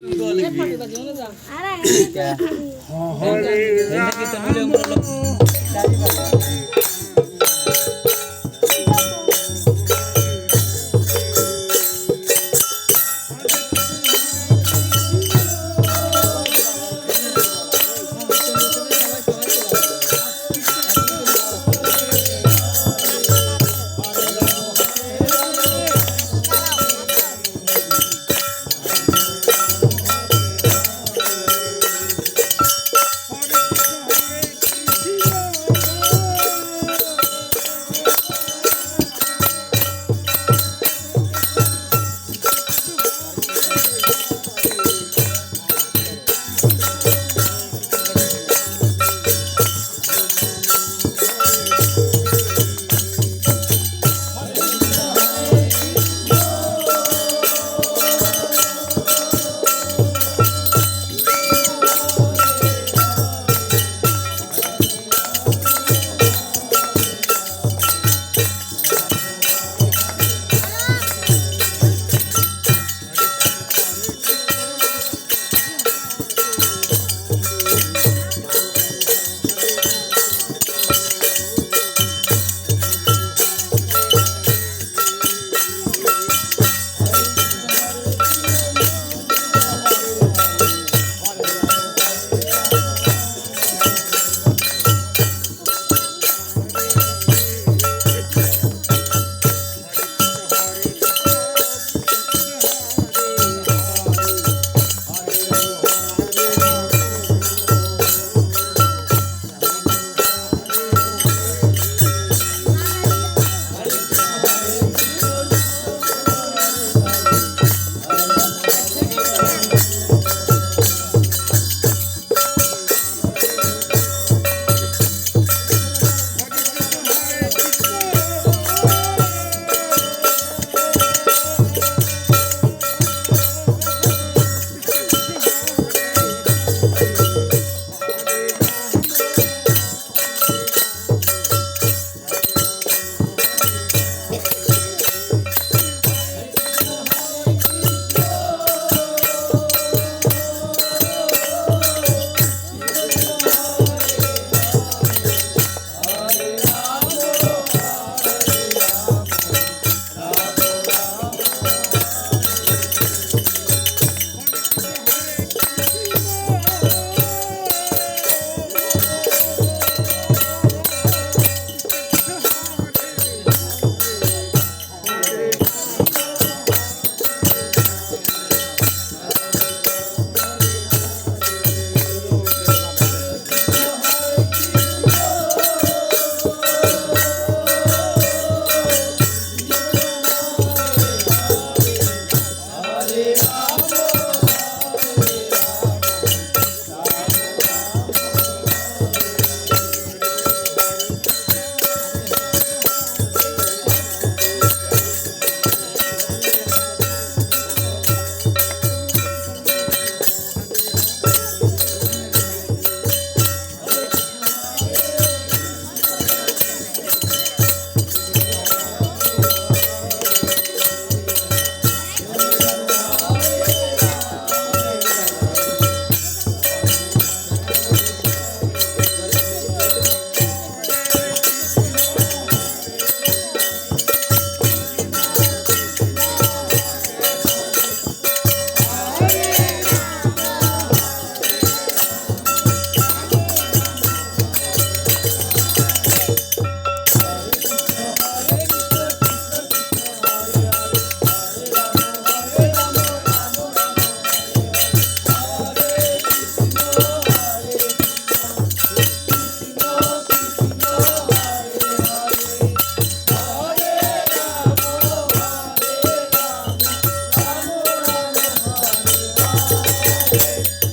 হরে Música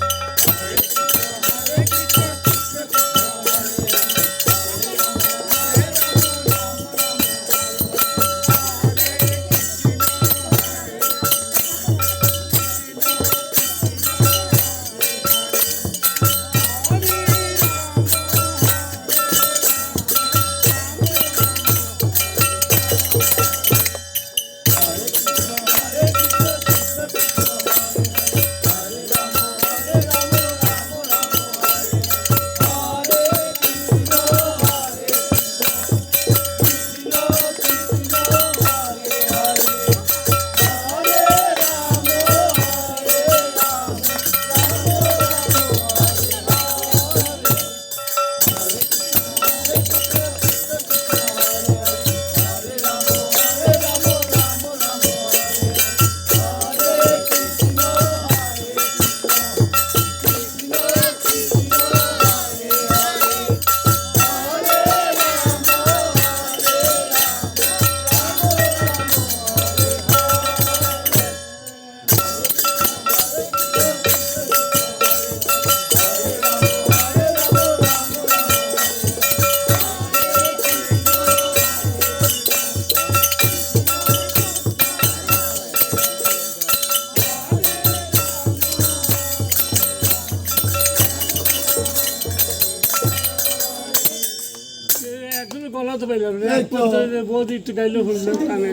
তো পাইলাম রে এই তো। পঞ্চায়েতের বৌদি একটু গাইলে ফুললো কানে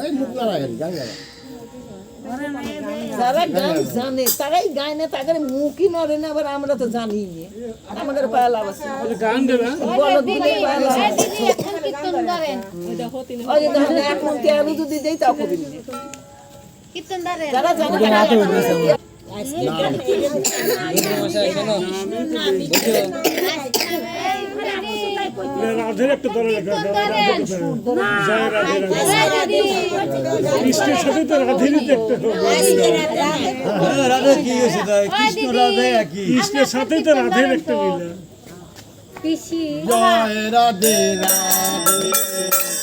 এই মুখ লাগাই গাই গাই যারা গান জানে তারাই গায় না তাদের মুখই নড়ে না আবার আমরা তো জানি। না আমাদের পায়া লাভ আছে। গান দেবে বলো দিলে পায়া দিদি এখন কীর্তন করেন ওই যে এক মন তেরো যদি দেই তাও কবি যারা জানে তারা রাধের একটা দলে কৃষ্ণের সাথে তো রাধেরই দেখতে রাধা কি হয়েছে কৃষ্ণ রাধে একই কৃষ্ণের সাথেই তো রাধের একটা মিলা জয় রাধে রাধে।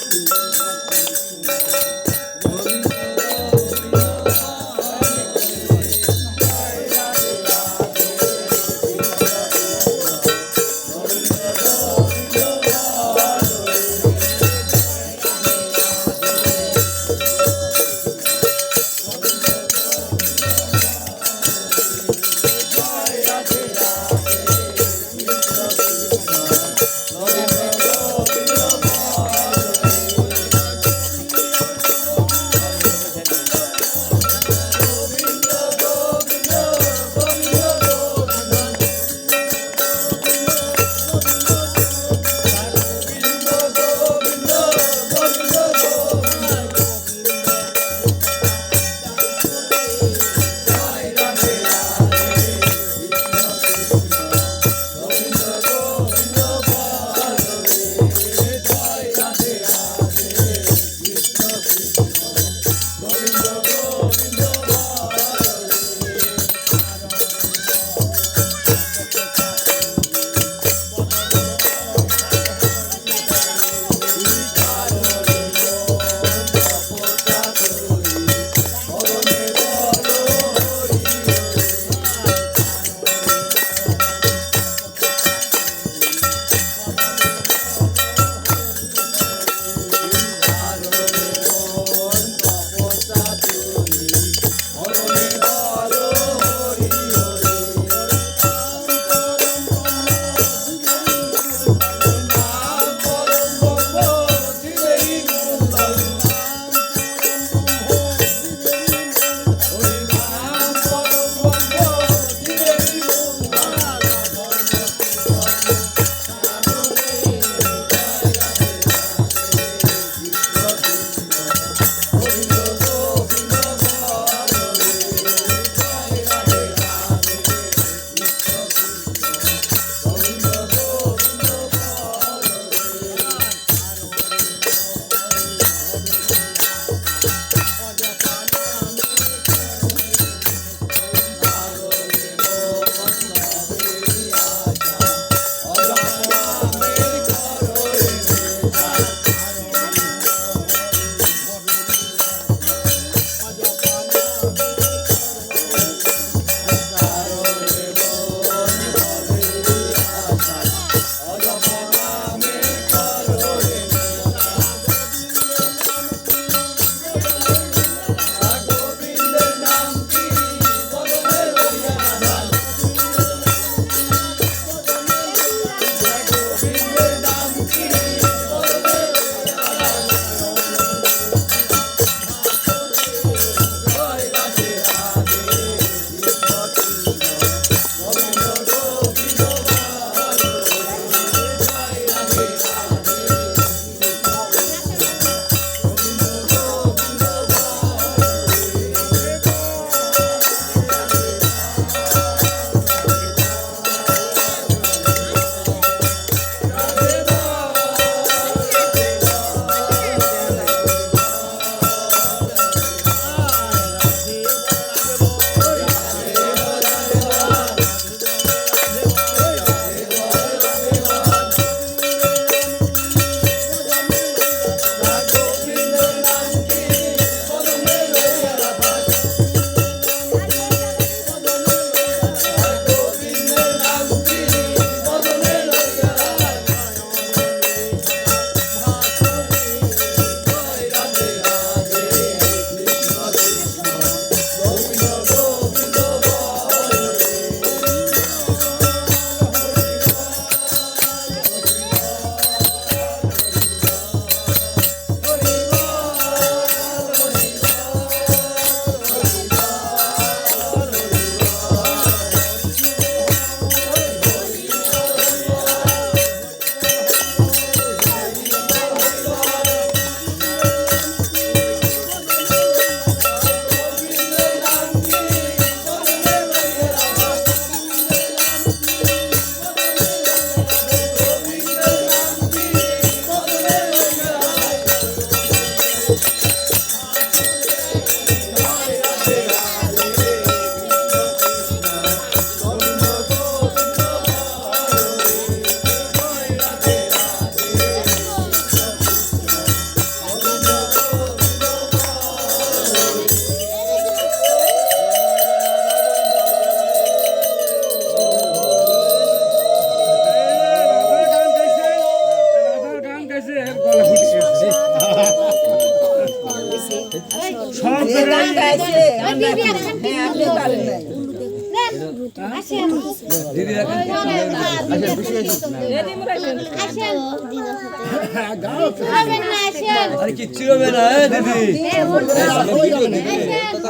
আরে কিচ্ছু হবে না দিদি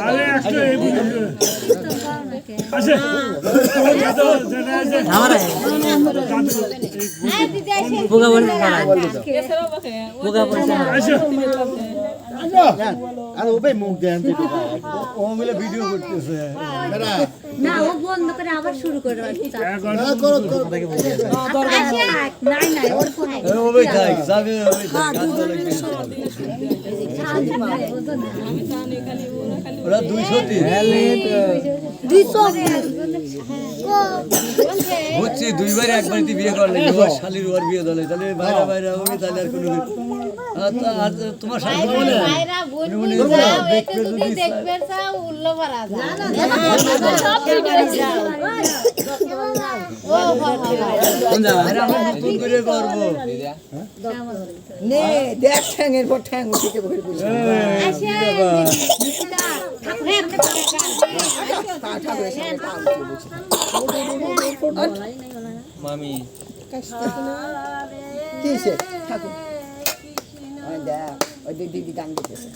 আরে একটা এই বুঝে আছে হ্যাঁ। আর ওবে মুখ দেন ও মিলে ভিডিও করতেছে না ও বন্ধ করে আবার শুরু করে এখন না করো করো নাই নাই ওর ও ও দুইশো তিন বুঝছি দুইবার একবারই বিয়ে করলে শালির ওর বিয়ে দলে। তাহলে বাইরে বাইরে হবে তাহলে আর কোনো আর আর তোমার বলে দেখ ঠ্যাঙের পর ঠ্যাং উঠে মামি কিসে ঠাকুর দেখ ওই যে দিদি গান দিতেছে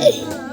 Hey!